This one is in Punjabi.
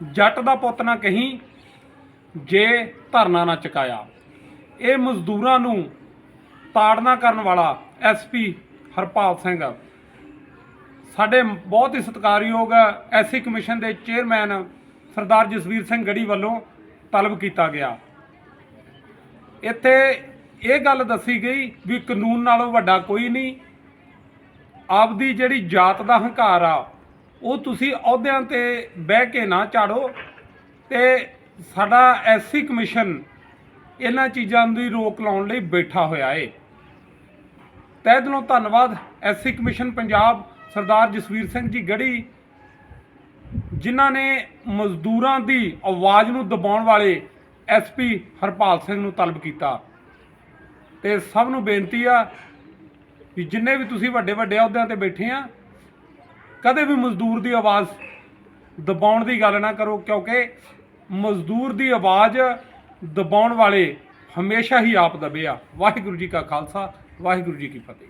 ਜੱਟ ਦਾ ਪੁੱਤ ਨਾ ਕਹੀਂ, ਜੇ ਧਰਨਾ ਨਾ ਚੁਕਾਇਆ। ਇਹ ਮਜ਼ਦੂਰਾਂ ਨੂੰ ਤਾੜਨਾ ਕਰਨ ਵਾਲਾ ਐਸਪੀ ਹਰਪਾਲ ਸਿੰਘ। ਸਾਡੇ ਬਹੁਤ ਹੀ ਸਤਿਕਾਰਯੋਗ ਐਸਸੀ ਕਮਿਸ਼ਨ ਦੇ ਚੇਅਰਮੈਨ ਸਰਦਾਰ ਜਸਵੀਰ ਸਿੰਘ ਗੜੀ ਵੱਲੋਂ ਤਲਬ ਕੀਤਾ ਗਿਆ। ਇੱਥੇ ਇਹ ਗੱਲ ਦੱਸੀ ਗਈ ਵੀ ਕਾਨੂੰਨ ਨਾਲੋਂ ਵੱਡਾ ਕੋਈ ਨਹੀਂ। ਆਪਦੀ ਜਿਹੜੀ ਜਾਤ ਦਾ ਹੰਕਾਰ ਆ ਉਹ ਤੁਸੀਂ ਅਹੁਦਿਆਂ ਤੇ ਬਹਿ ਕੇ ਨਾ ਝਾੜੋ ਤੇ ਸਾਡਾ ਐਸਸੀ ਕਮਿਸ਼ਨ ਇਹਨਾਂ ਚੀਜ਼ਾਂ ਦੀ ਰੋਕ ਲਾਉਣ ਲਈ ਬੈਠਾ ਹੋਇਆ ਏ। ਤਹਿ ਦਿਲੋਂ ਧੰਨਵਾਦ ਐਸਸੀ ਕਮਿਸ਼ਨ ਪੰਜਾਬ ਸਰਦਾਰ ਜਸਵੀਰ ਸਿੰਘ ਜੀ ਗੜੀ, ਜਿਨ੍ਹਾਂ ਨੇ ਮਜ਼ਦੂਰਾਂ ਦੀ ਆਵਾਜ਼ ਨੂੰ ਦਬਾਉਣ ਵਾਲੇ ਐਸਪੀ ਹਰਪਾਲ ਸਿੰਘ ਨੂੰ ਤਲਬ ਕੀਤਾ। ਤੇ ਸਭ ਨੂੰ ਬੇਨਤੀ ਆ ਵੀ ਜਿੰਨੇ ਵੀ ਤੁਸੀਂ ਵੱਡੇ ਵੱਡੇ ਅਹੁਦਿਆਂ ਤੇ ਬੈਠੇ ਆ ਕਦੇ ਵੀ ਮਜ਼ਦੂਰ ਦੀ ਆਵਾਜ਼ ਦਬਾਉਣ ਦੀ ਗੱਲ ਨਾ ਕਰੋ, ਕਿਉਂਕਿ ਮਜ਼ਦੂਰ ਦੀ ਆਵਾਜ਼ ਦਬਾਉਣ ਵਾਲੇ ਹਮੇਸ਼ਾ ਹੀ ਆਪ ਦਬੇ ਆ। ਵਾਹਿਗੁਰੂ ਜੀ ਕਾ ਖਾਲਸਾ, ਵਾਹਿਗੁਰੂ ਜੀ ਕੀ ਫਤਿਹ।